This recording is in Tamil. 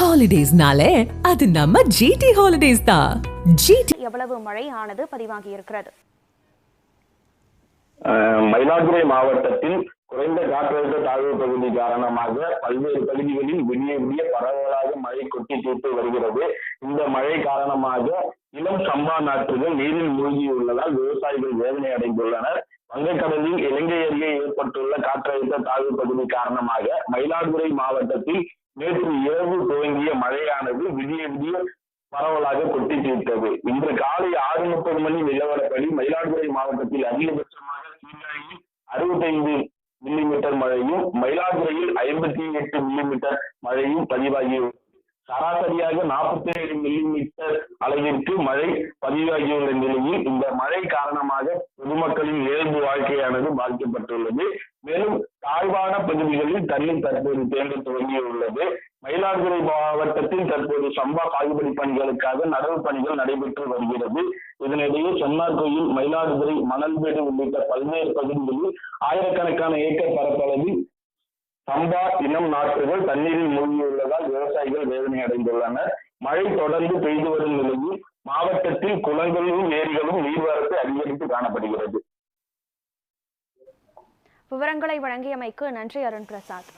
ஹாலிடேஸ்னாலே அது நம்ம ஜிடி ஹாலிடேஸ் தான். ஜிடி எவ்வளவு மழை ஆனது பதிவாகி இருக்கிறது மயிலாடுதுறை மாவட்டத்தில் குறைந்த காற்றழுத்த தாழ்வு பகுதி காரணமாக பல்வேறு பகுதிகளில் விடிய விடிய பரவலாக மழை கொட்டி தீர்த்து வருகிறது. இந்த மழை காரணமாக இளம் சம்பா நாற்றுகள் நீரில் மூழ்கியுள்ளதால் விவசாயிகள் வேதனை அடைந்துள்ளனர். வங்கக்கடலில் இலங்கை அருகே ஏற்பட்டுள்ள காற்றழுத்த தாழ்வு பகுதி காரணமாக மயிலாடுதுறை மாவட்டத்தில் நேற்று இரவு துவங்கிய மழையானது விடிய விடிய பரவலாக கொட்டி தீர்த்தது. இன்று காலை ஆறு முப்பது மணி நிலவரப்படி மயிலாடுதுறை மாவட்டத்தில் அதிகபட்சமாக சீர்காழியில் அறுபத்தைந்து மில்லிமீட்டர் மழையும் மயிலாடுதுறையில் ஐம்பத்தி எட்டு மில்லிமீட்டர் மழையும் பதிவாகியுள்ளது சராசரியாக நாற்பத்தி ஏழு மில்லிமீட்டர் அளவிற்கு மழை பதிவாகியுள்ள நிலையில் இந்த மழை காரணமாக பொதுமக்களின் இயல்பு வாழ்க்கையானது பாதிக்கப்பட்டுள்ளது. மேலும் பகுதிகளில் தண்ணீர் தற்போது தேங்க துவங்கியுள்ளது. மயிலாடுதுறை மாவட்டத்தில் தற்போது சம்பா சாகுபடி பணிகளுக்காக நடவு பணிகள் நடைபெற்று வருகிறது. இதனிடையே சொன்னார் கோயில் மயிலாடுதுறை மணல்மேடு உள்ளிட்ட பல்வேறு பகுதிகளில் ஆயிரக்கணக்கான ஏக்கர் பரப்பளவில் சம்பா இனம் நாற்றுகள் தண்ணீரில் மூழ்கியுள்ளதால் விவசாயிகள் வேதனை அடைந்துள்ளனர் மழை தொடர்ந்து பெய்து வரும் நிலையில் மாவட்டத்தில் குளங்களும் ஏரிகளும் நீர்வரத்து அதிகரித்து காணப்படுகிறது. விவரங்களை வழங்கியமைக்கு நன்றி அருண் பிரசாத்.